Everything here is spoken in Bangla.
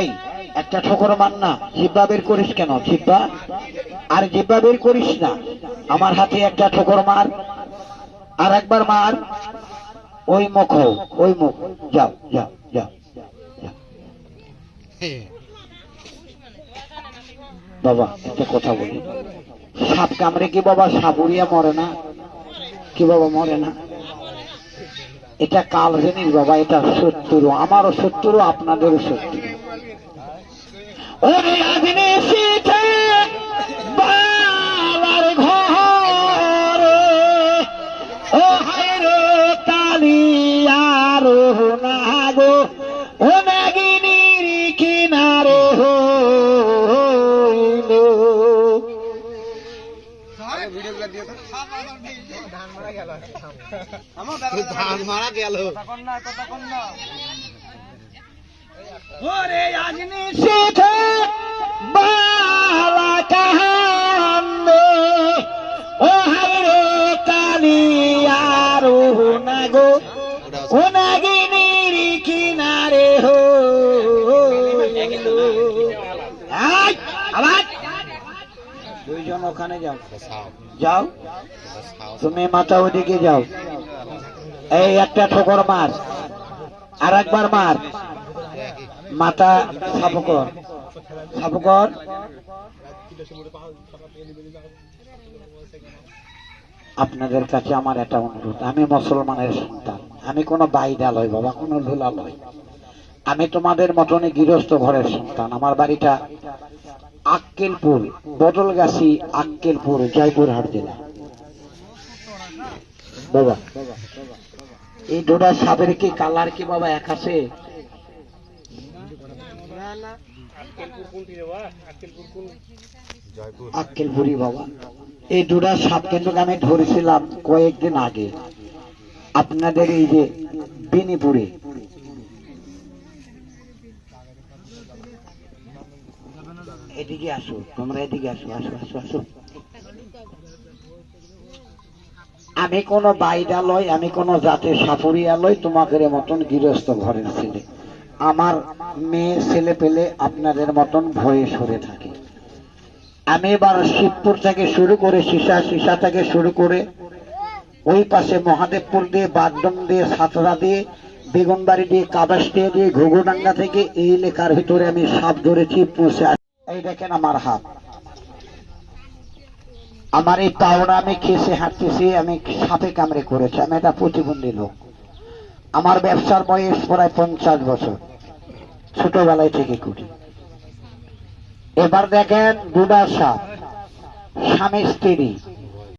এই, একটা ঠোকর মান না, জিব্বা বের করিস কেন, জিব্বা? আর জিব্বা বের করিস না, আমার হাতে একটা ঠোকর মার, আর একবার মার, ওই মুখ ওই মুখ, যাও যাও যাও যাও। বাবা, একটা কথা বলি। সাপ কামড়ে কি বাবা সাপুরিয়া মরে না? কি বাবা মরে না? এটা কাল জানিস বাবা, এটা শত্রু, আমারও শত্রু, আপনাদেরও শত্রু। ওরে আগ্নে শীতে বালার ঘরে ও হায় রে কালিয়ার না গো ও নাগিনীর কিনারে হইল ধান মারা গেল ওরে আগ্নে শীতে বালা কাহান্নে ও হায় রে কালিয়ার না ও নাগিনীর কিনারে হো। আবার। দুইজন ওখানে যাও। যাও। তুমি মাথা ওদিকে যাও। এই একটা ঠোকর মার আর একবার মার। মাথা সাপকর। সাপকর। আপনাদের কাছে আমার একটা অনুরোধ। আমি মুসলমানের সন্তান। আমি কোনো বাইদা লয় বাবা, কোনো লয় আমি তোমাদের মতনই গৃহস্থ ঘরের সন্তান। আমার বাড়িটা আক্কেলপুর, বদলগাছি আক্কেলপুর, জয়পুরহাট জেলা। বাবা, এই ডোডা সাপের কি কালার কি বাবা এক আছে? আক্কেলপুরি বাবা, এই কিন্তু আমি ধরেছিলাম কয়েকদিন আগে। আপনাদের এই যে এদিকে আসো, তোমরা এদিকে আসো আসো আসো আসো। আমি কোনো বাইডা লয় আমি কোনো জাতের সাপুরিয়া লয় তোমাদের মতন গৃহস্থ ঘরের ছেলে। আমার মেয়ে ছেলে পেলে আপনাদের মতন ভয়ে সরে থাকে। আমি এবার শিবপুর থেকে শুরু করে সীসা সীসা থেকে শুরু করে ওই পাশে মহাদেবপুর দিয়ে, বাগডম দিয়ে, সাতরা দিয়ে, বেগুনবাড়ি দিয়ে, কাবাসটিয়া দিয়ে, ঘুঘুডাঙ্গা থেকে এই এলাকার ভিতরে আমি সাপ ধরেছি পৌঁছে এই দেখেন আমার হাত। আমার এই পাওনা আমি খেসে হাঁটতেছি, আমি সাপে কামড়ে করেছি, আমি এটা প্রতিবন্ধী লোক। আমার ব্যবসার বয়স প্রায় পঞ্চাশ বছর। ছোটবেলায় থেকে করি। এবার দেখেন দুটা সাপ, স্বামী স্ত্রী।